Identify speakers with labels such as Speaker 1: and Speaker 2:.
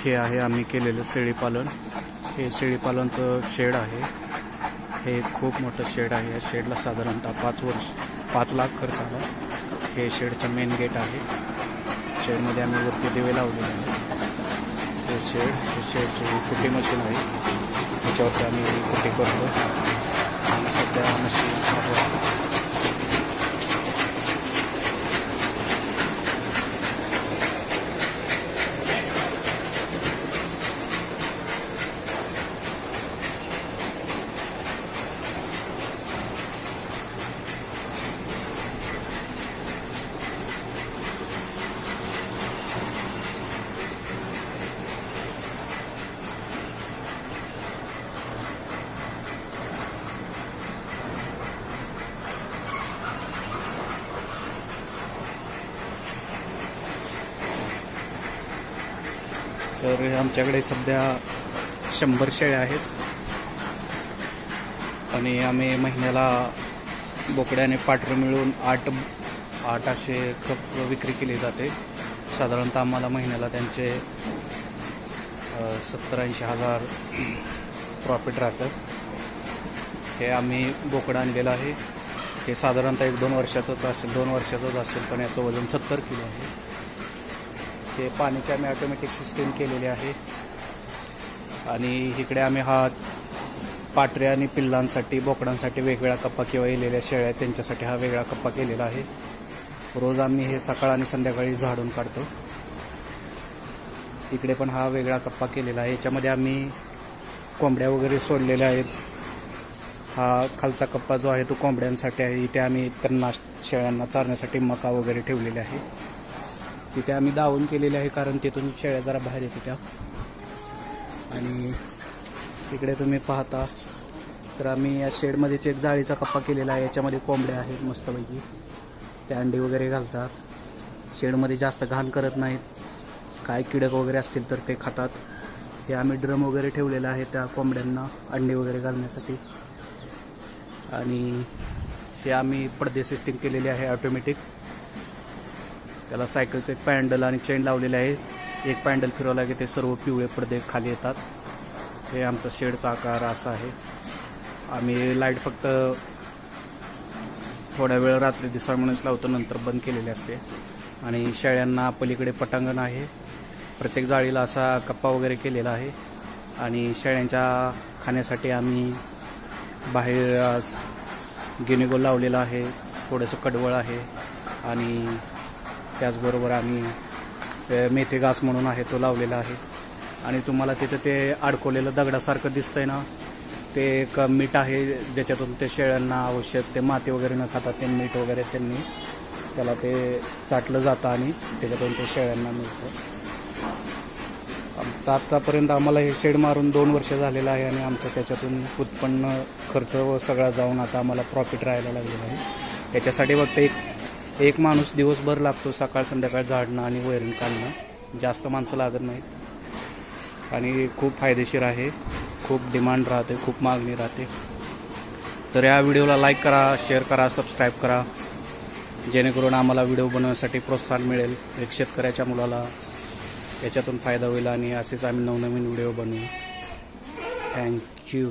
Speaker 1: हे आहे आम्ही केलेलं शेळीपालन हे शेळीपालनचं शेड आहे. हे खूप मोठं शेड आहे. या शेडला साधारणतः पाच वर्ष पाच लाख खर्च आला. हे शेडचं मेन गेट आहे. शेडमध्ये आम्ही वरती दिवे लावलेले आहे हे शेड हे शेडची कुटी मशीन आहे. त्याच्यावरती आम्ही कुटी करतो आणि सध्या मशीन चालू आहे तर आमच्याकडे सध्या शंभर शेळ्या आहेत. आणि आम्ही महिन्याला बोकड्याने पाठरं मिळून आठ आठ असे कप विक्री केली जाते. साधारणतः आम्हाला महिन्याला त्यांचे सत्तर ऐंशी हजार प्रॉफिट राहतं. हे आम्ही बोकडं आणलेलं आहे. हे साधारणतः एक दोन वर्षाचंच असेल दोन वर्षाचंच असेल पण याचं वजन सत्तर किलो आहे. ते पाण्याची आम्ही ऑटोमॅटिक सिस्टीम केलेली आहे. आणि इकडे आम्ही हा पाटरे आणि पिल्लांसाठी बोकडांसाठी वेगवेगळा कप्पा किंवा येलेल्या शेळ्या त्यांच्यासाठी हा वेगळा कप्पा केलेला आहे. रोज आम्ही हे सकाळ आणि संध्याकाळी झाडून काढतो. इकडे पण हा वेगळा कप्पा केलेला आहे. याच्यामध्ये आम्ही कोंबड्या वगैरे सोडलेल्या आहेत. हा खालचा कप्पा जो आहे तो कोंबड्यांसाठी आहे. इथे आम्ही त्यांना शेळ्यांना चारण्यासाठी मका वगैरे ठेवलेले आहे. तिथे आम्ही दावून केलेले आहे कारण तिथून शेळ्या जरा बाहेर येत त्या आणि इकडे तुम्ही पाहता तर आम्ही या शेडमध्येच एक जाळीचा कप्पा केलेला आहे याच्यामध्ये कोंबड्या आहेत मस्तपैकी. ते अंडी वगैरे घालतात. शेडमध्ये जास्त घाण करत नाहीत. काय किडक वगैरे असतील तर ते खातात. हे आम्ही ड्रम वगैरे ठेवलेलं आहे त्या कोंबड्यांना अंडी वगैरे घालण्यासाठी. आणि ते आम्ही पडदे सिस्टीम केलेली आहे ऑटोमॅटिक. त्याला सायकलचं एक पॅन्डल आणि चेन लावलेले आहे. एक पॅन्डल फिरवला की ते सर्व पिवळे पडदे खाली येतात. हे आमचा शेडचा आकार असा आहे. आम्ही लाइट फक्त थोड्या वेळ रात्री दिसा म्हणूनच लावतो नंतर बंद केलेली असते. आणि शेळ्यांना पलीकडे पटांगण आहे. प्रत्येक जाळीला असा कप्पा वगैरे केलेला आहे. आणि शेळ्यांच्या खाण्यासाठी आम्ही बाहेर गिनीगोल लावलेला आहे. थोडंसं कडवळ आहे. आणि त्याचबरोबर आम्ही मेथे मेथी घास म्हणून आहे तो लावलेला आहे. आणि तुम्हाला तिथं ते अडकवलेलं दगडासारखं दिसतंय ना? ते एक मीठ आहे ज्याच्यातून ते शेळ्यांना आवश्यक ते माती वगैरे न खातात ते मीठ वगैरे त्यांनी त्याला ते चाटलं जातं आणि त्याच्यातून ते शेळ्यांना मिळतं. आता आत्तापर्यंत आम्हाला हे शेड मारून दोन वर्ष झालेलं आहे आणि आमचं त्याच्यातून उत्पन्न खर्च व सगळा जाऊन आता आम्हाला प्रॉफिट राहायला लागलेलं आहे. त्याच्यासाठी फक्त एक एक माणूस दिवसभर लागतो सकाळ संध्याकाळ झाडणं आणि वैरण काढणं. जास्त माणसं लागत नाहीत. आणि खूप फायदेशीर आहे. खूप डिमांड राहते खूप मागणी राहते. तर या व्हिडिओला लाईक करा शेअर करा सबस्क्राईब करा. जेणेकरून आम्हाला व्हिडिओ बनवण्यासाठी प्रोत्साहन मिळेल. एक शेतकऱ्याच्या मुलाला याच्यातून फायदा होईल आणि असेच आम्ही नवनवीन व्हिडिओ बनवू. थँक्यू